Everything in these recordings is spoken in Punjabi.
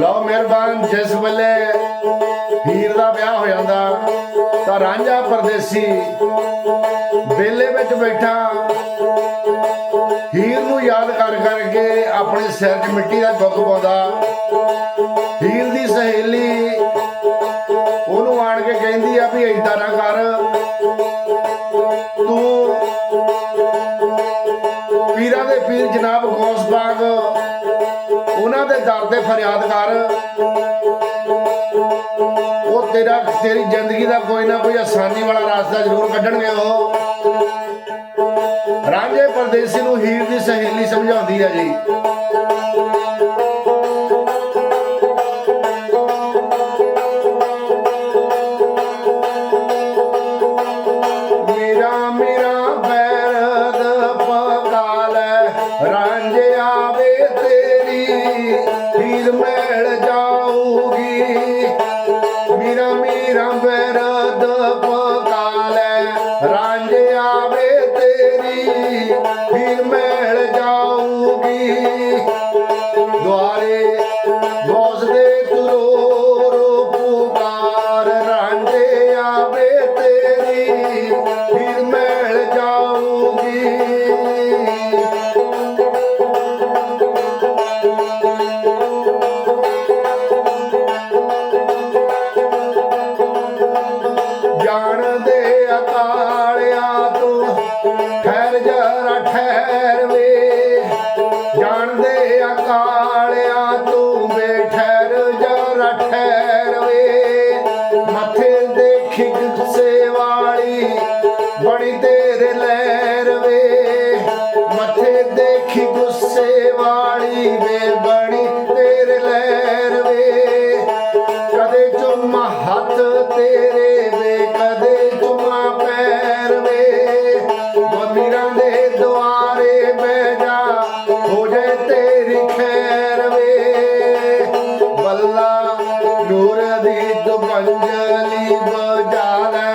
ਲਓ ਮਿਹਰਬਾਨ, ਜਿਸ ਵੇਲੇ ਹੀਰ ਦਾ ਵਿਆਹ ਹੋ ਜਾਂਦਾ, ਤਾਂ ਰਾਂਝਾ ਪਰਦੇਸੀ ਬੇਲੇ ਵਿੱਚ ਬੈਠਾ, ਹੀਰ ਨੂੰ ਯਾਦ ਕਰ ਕਰਕੇ ਆਪਣੇ ਸਿਰ 'ਚ ਮਿੱਟੀ ਦਾ ਦੁੱਖ ਪਾਉਂਦਾ। ਹੀਰ ਦੀ ਸਹੇਲੀ ਉਹਨੂੰ ਆਣ ਕੇ ਕਹਿੰਦੀ ਆ ਵੀ ਏਦਾਂ ਨਾ ਕਰ, ਤੂੰ ਪੀਰਾਂ ਦੇ ਪੀਰ ਜਨਾਬ ਗੌਸ ਬਾਗ, ਉਹਨਾਂ ਦੇ ਦਰ ਤੇ ਫਰਿਆਦ ਕਰ। ਉਹ ਤੇਰਾ, ਤੇਰੀ ਜ਼ਿੰਦਗੀ ਦਾ ਕੋਈ ਨਾ ਕੋਈ ਆਸਾਨੀ ਵਾਲਾ ਰਸਤਾ ਜ਼ਰੂਰ ਕੱਢਣਗੇ ਉਹ। ਰਾਂਝੇ ਪਰਦੇਸੀ ਨੂੰ ਹੀਰ ਦੀ ਸਹੇਲੀ ਸਮਝਾਉਂਦੀ ਹੈ ਜੀ। ਬੈਰਦ ਪਕਾਲ ਰਾਂਝਿਆ রাখে ਦੀ ਦੁਬੰਜਲੀ ਬਚਾਲੈ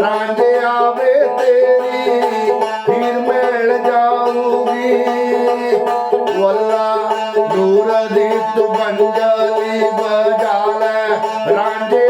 ਰਾਂਝੇ ਆਵੇ ਤੇਰੀ, ਫਿਰ ਮਿਲ ਜਾਊਗੀ। ਵੱਲਾ ਨੂਰ ਦੀ ਦੁਬੰਜਲੀ ਬਜਾ ਲੈ ਰਾਂਝੇ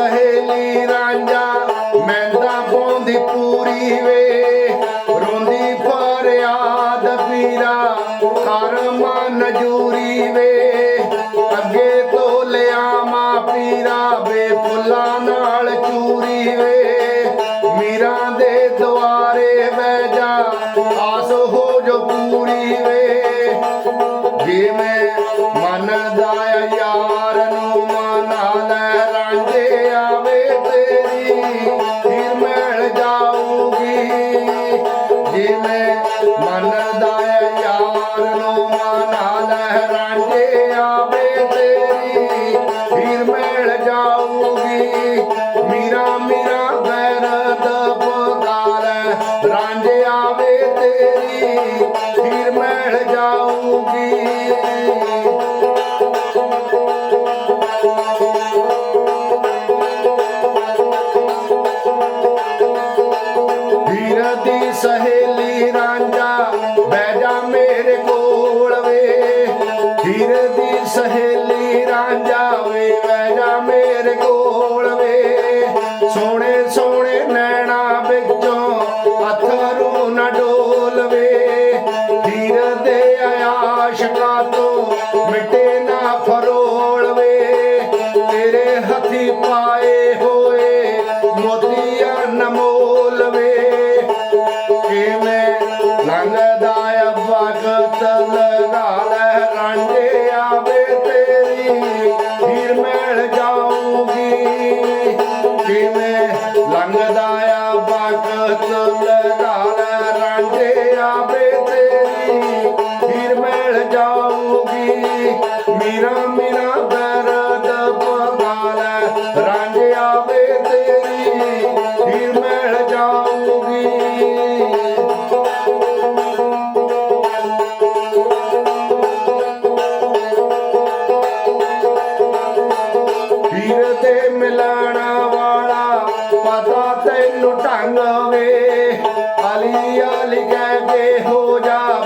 ਸਹੇਲੀ ਰਾਂਝਾ ਮਹਿੰਦਾ ਪਾਉਂਦੀ ਪੂਰੀ ਵੇ। ਰੋਂਦੀ ਫਰਿਆਦ ਪੀਰਾ ਕਰ ਮਨ ਜੂਰੀ ਵੇ। ਅੱਗੇ ਤੋਂ ਲਿਆਵਾਂ ਪੀਰਾ, ਵੇ ਫੁੱਲਾਂ ਨਾਲ ਚੂਰੀ ਵੇ। ਮੀਰਾਂ ਦੇ ਦੁਆਰੇ ਹੀਰ ਦੀ ਸਹੇਲੀ ਰਾਂਝਾ ਵੇ ਬਹਿ ਜਾ ਮੇਰੇ ਕੋਲ ਵੇ। ਸੋਹਣੇ ਸੋਹਣੇ ਨੈਣਾ ਵਿੱਚੋਂ ਅਥਰੂ ਨਾ ਡੋਲਵੇ। ਹੀਰ ਦੇ ਆਸ਼ਕਾ ली हो जल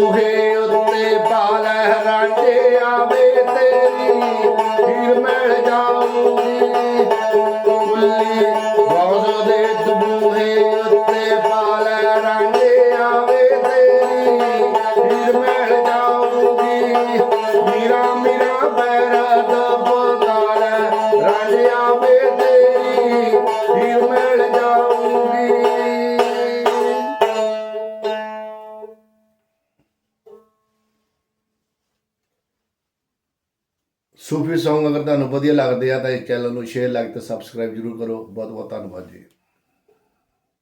ਬੂਹੇ ਉੱਤੇ ਪਾ ਲਹਿਰਾਂਦੇ ਆਵੇ ਤੇਰੀ ਫਿਰ ਮੈਂ ਜਾਊਂਗੀ ਸੂਫੀ Song ਅਗਰ ਤੁਹਾਨੂੰ ਵਧੀਆ ਲੱਗਦੇ ਆ ਤਾਂ ਇਸ ਚੈਨਲ ਨੂੰ ਸ਼ੇਅਰ ਲਾਈਕ ਤੇ ਸਬਸਕ੍ਰਾਈਬ ਜਰੂਰ ਕਰੋ। ਬਹੁਤ ਬਹੁਤ ਧੰਨਵਾਦ ਜੀ।